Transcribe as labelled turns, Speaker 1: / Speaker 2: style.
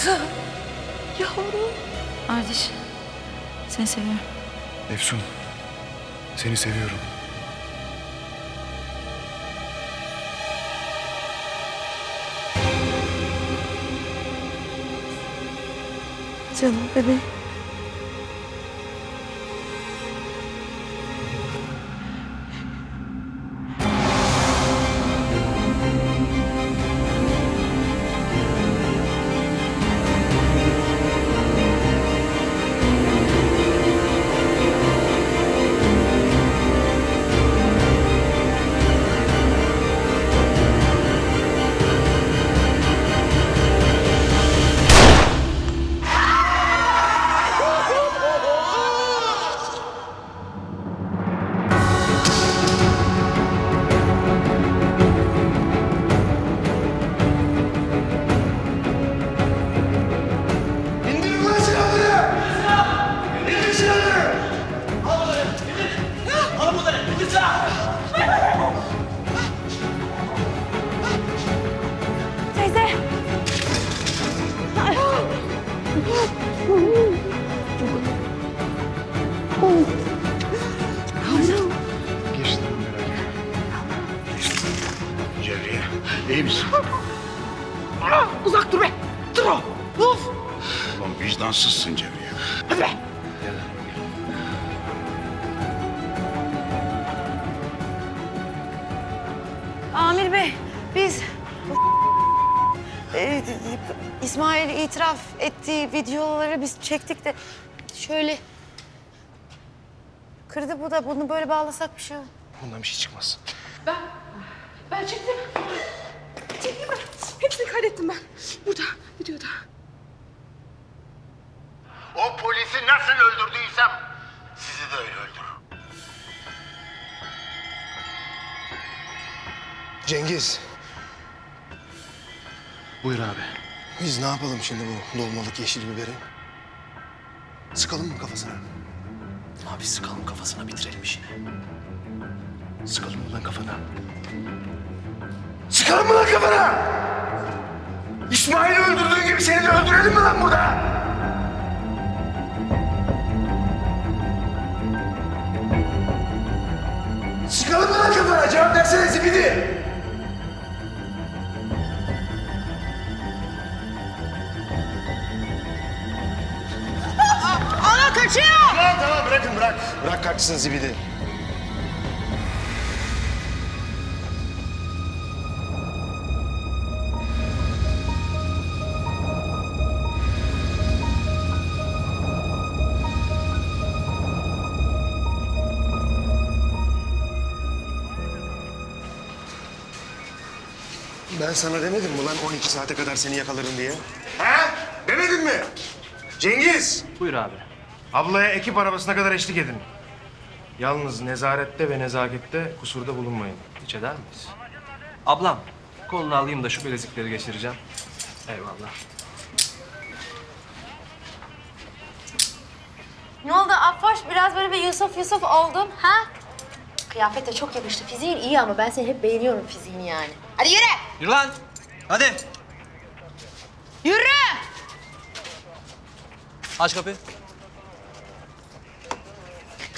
Speaker 1: Kızım. Yavrum.
Speaker 2: Ardiş. Seni seviyorum.
Speaker 3: Efsun, seni seviyorum.
Speaker 1: Canım bebeğim.
Speaker 3: Geçti merak etme.
Speaker 4: Cevriye, iyi misin?
Speaker 1: Uzak dur be. Dur o. Uf.
Speaker 4: Ulan vicdansızsın Cevriye.
Speaker 1: Hadi be.
Speaker 2: Amir Bey, e, İsmail itiraf ettiği videoları biz çektik de şöyle kırdı bu da bunu böyle bağlasak bir şey olur.
Speaker 3: Bundan bir şey çıkmaz.
Speaker 1: Ben çektim. Çektim ben. Hepsini kaydettim ben. Burada, videoda.
Speaker 4: O polisi nasıl öldürdüysem sizi de öyle öldürürüm.
Speaker 5: Cengiz,
Speaker 3: Buyur abi.
Speaker 5: biz ne yapalım şimdi bu dolmalık yeşil biberi? Sıkalım mı kafasına?
Speaker 3: Abi sıkalım kafasına bitirelim işini. Sıkalım mı lan kafana?
Speaker 4: Sıkalım mı lan kafana? İsmail'i öldürdüğün gibi seni de öldürelim mi lan burada? Sıkalım mı lan kafana? Cevap versene zibidi.
Speaker 5: Bırakın bırak. Bırak kaçsın zibidi. Ben sana demedim mi lan 12 saate kadar seni yakalarım diye?
Speaker 4: Ha? Demedin mi?
Speaker 5: Cengiz!
Speaker 6: Buyur abi.
Speaker 5: Ablaya ekip arabasına kadar eşlik edin. Yalnız nezarette ve nezakette kusurda bulunmayın.
Speaker 6: Hiç eder miyiz? Ablam, kolunu alayım da şu bilezikleri geçireceğim. Eyvallah.
Speaker 2: Ne oldu Affoş? Biraz böyle bir Yusuf Yusuf oldun ha? Kıyafet de çok yakıştı. Fiziğin iyi ama ben seni hep beğeniyorum fiziğini yani. Hadi yürü!
Speaker 6: Yürü lan! Hadi!
Speaker 2: Yürü!
Speaker 6: Aç kapıyı.